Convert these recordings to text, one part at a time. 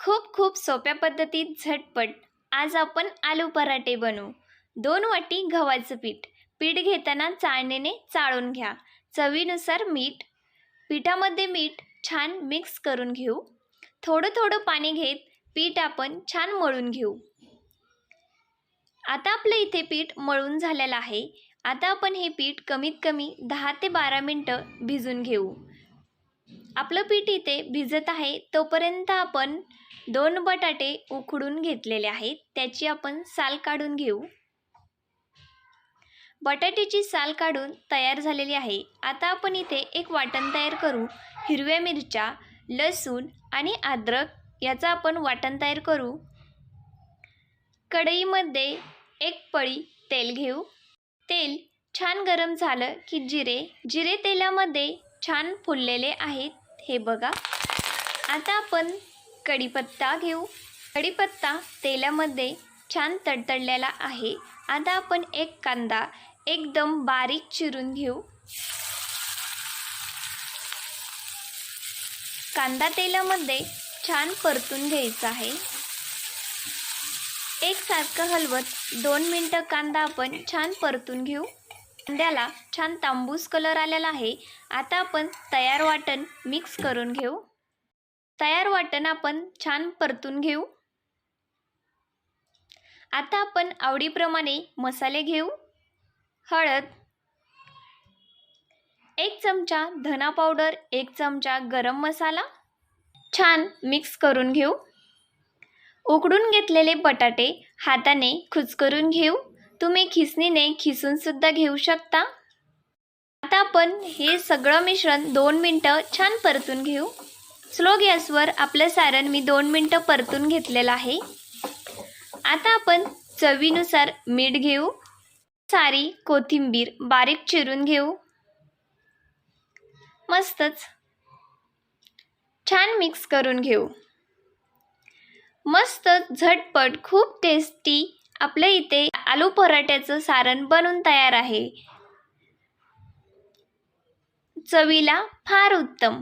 खूप खूप सोप्या पद्धतीत झटपट आज आपण आलू पराठे बनवू. दोन वाटी गव्हाचं पीठ. पीठ घेताना चाळणीने चाळून घ्या. चवीनुसार मीठ. पिठामध्ये मीठ छान मिक्स करून घेऊ. थोडं थोडं पाणी घेत पीठ आपण छान मळून घेऊ. आता आपलं इथे पीठ मळून झालेलं आहे. आता आपण हे पीठ कमीत कमी दहा ते बारा मिनटं भिजून घेऊ. आपलं पीठ इथे भिजत आहे तोपर्यंत आपण दोन बटाटे उकडून घेतलेले आहेत. त्याची आपण साल काढून घेऊ. बटाट्याची साल काढून तयार झालेली आहे. आता आपण इथे एक वाटण तयार करू. हिरव्या मिरच्या लसूण आणि अद्रक याचं आपण वाटण तयार करू. कढईमध्ये एक पळी तेल घेऊ. तेल छान गरम झालं की जिरे. जिरे तेलामध्ये छान फुललेले आहेत. हे बघा. आता आपण कढीपत्ता घेऊ. कढीपत्ता तेलामध्ये छान तडतडलेला आहे. आता आपण एक कांदा एकदम बारीक चिरून घेऊ. कांदा तेलामध्ये छान परतून घ्यायचा आहे. एकसारखं हलवत दोन मिनटं कांदा आपण छान परतून घेऊ. कांद्याला छान तांबूस कलर आलेला आहे. आता आपण तयार वाटण मिक्स करून घेऊ. तयार वाटण आपण छान परतून घेऊ. आता आपण आवडीप्रमाणे मसाले घेऊ. हळद एक चमचा धना पावडर एक चमचा गरम मसाला छान मिक्स करून घेऊ. उकडून घेतलेले बटाटे हाताने खुचकरून घेऊ. तुम्ही खिसणीने खिसूनसुद्धा घेऊ शकता. आता आपण हे सगळं मिश्रण दोन मिनटं छान परतून घेऊ. स्लो गॅसवर आपलं सारण मी दोन मिनटं परतून घेतलेलं आहे. आता आपण चवीनुसार मीठ घेऊ. सारी कोथिंबीर बारीक चिरून घेऊ. मस्तच. छान मिक्स करून घेऊ. मस्त झटपट खूप टेस्टी आपल्या इथे आलू पराठ्याचं सारण बनून तयार आहे. चवीला फार उत्तम.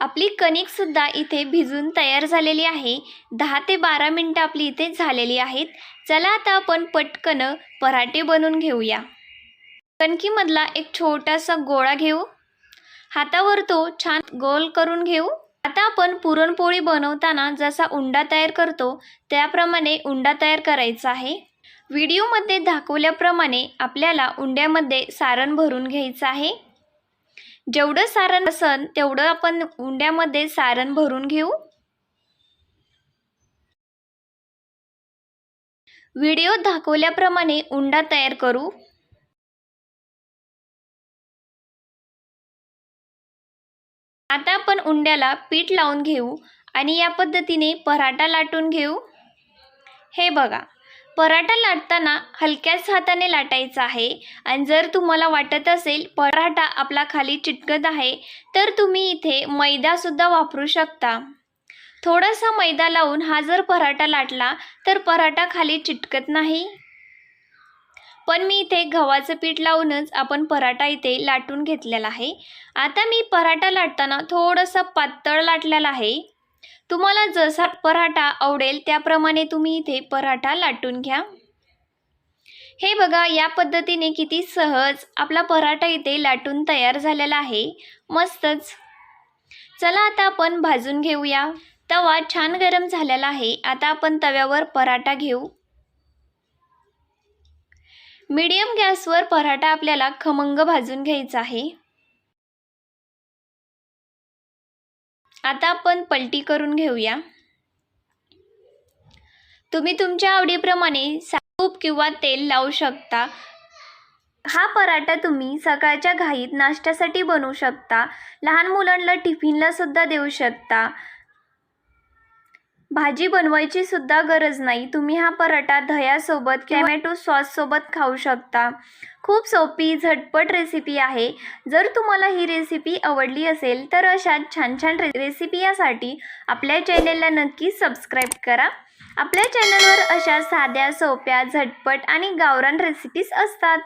आपली कणिकसुद्धा इथे भिजून तयार झालेली आहे. दहा ते बारा मिनटं आपली इथे झालेली आहेत. चला आता आपण पटकन पराठे बनवून घेऊया. कणकीमधला एक छोटासा गोळा घेऊ. हातावर तो छान गोल करून घेऊ. आता आपण पुरणपोळी बनवताना जसा उंडा तयार करतो त्याप्रमाणे उंडा तयार करायचा आहे. व्हिडिओमध्ये दाखवल्याप्रमाणे आपल्याला उंड्यामध्ये सारण भरून घ्यायचं आहे. जेवढं सारण असन तेवढं आपण उंड्यामध्ये सारण भरून घेऊ. व्हिडिओ दाखवल्याप्रमाणे उंडा तयार करू. आता आपण उंड्याला पीठ लावून घेऊ आणि या पद्धतीने पराठा लाटून घेऊ. हे बघा पराठा लाटताना हलक्याच हाताने लाटायचा आहे आणि जर तुम्हाला वाटत असेल पराठा आपला खाली चिटकत आहे तर तुम्ही इथे मैदासुद्धा वापरू शकता. थोडासा मैदा लावून हा जर पराठा लाटला तर पराठा खाली चिटकत नाही. पण मी इथे गव्हाचं पीठ लावूनच आपण पराठा इथे लाटून घेतलेला आहे. आता मी पराठा लाटताना थोडंसं पातळ लाटलेला आहे. तुम्हाला जसा पराठा आवडेल त्याप्रमाणे तुम्ही इथे पराठा लाटून घ्या. हे बघा या पद्धतीने किती सहज आपला पराठा इथे लाटून तयार झालेला आहे. मस्तच. चला आता आपण भाजून घेऊया. तवा छान गरम झालेला आहे. आता आपण तव्यावर पराठा घेऊ. मीडियम गॅसवर पराठा आपल्याला खमंग भाजून घ्यायचा आहे. आता आपण पलटी करून घेऊया. तुम्ही तुमच्या आवडीप्रमाणे तूप किंवा तेल लावू शकता. हा पराठा तुम्ही सकाळच्या घाईत नाश्त्यासाठी बनवू शकता. लहान मुलांना टिफिनला सुद्धा देऊ शकता. भाजी बनवायची सुद्धा गरज नाही. तुम्ही हा पराठा दह्यासोबत टॅमॅटो सॉससोबत खाऊ शकता. खूप सोपी झटपट रेसिपी आहे. जर तुम्हाला ही रेसिपी आवडली असेल तर अशा छान छान रे रेसिपी यासाठी आपल्या चॅनेलला नक्की सबस्क्राईब करा. आपल्या चॅनलवर अशा साध्या सोप्या झटपट आणि गावरान रेसिपीज असतात.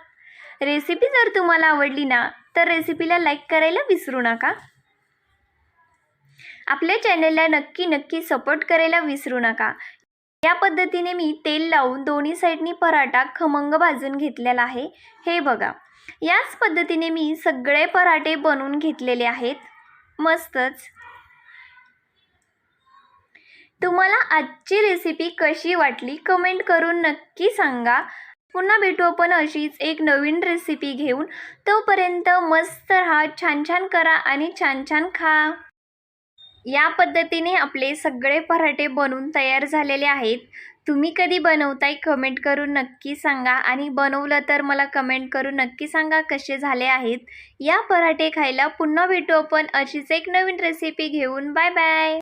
रेसिपी जर तुम्हाला आवडली ना तर रेसिपीला लाईक करायला विसरू नका. आपल्या चॅनलला नक्की नक्की सपोर्ट करायला विसरू नका. या पद्धतीने मी तेल लावून दोन्ही साईडनी पराठा खमंग भाजून घेतलेला आहे. हे बघा. याच पद्धतीने मी सगळे पराठे बनवून घेतलेले आहेत. मस्तच. तुम्हाला आजची रेसिपी कशी वाटली कमेंट करून नक्की सांगा. पुन्हा भेटू आपण अशीच एक नवीन रेसिपी घेऊन. तोपर्यंत मस्त राहा छान छान करा आणि छान छान खा. या पद्धतीने आपले सगळे पराठे बनवून तयार झालेले आहेत. तुम्ही कधी बनवताय कमेंट करून नक्की सांगा आणि बनवलं तर मला कमेंट करून नक्की सांगा कसे झाले आहेत. या पराठे खायला पुन्हा भेटू आपण. अशीच एक नवीन रेसिपी घेऊन. Bye bye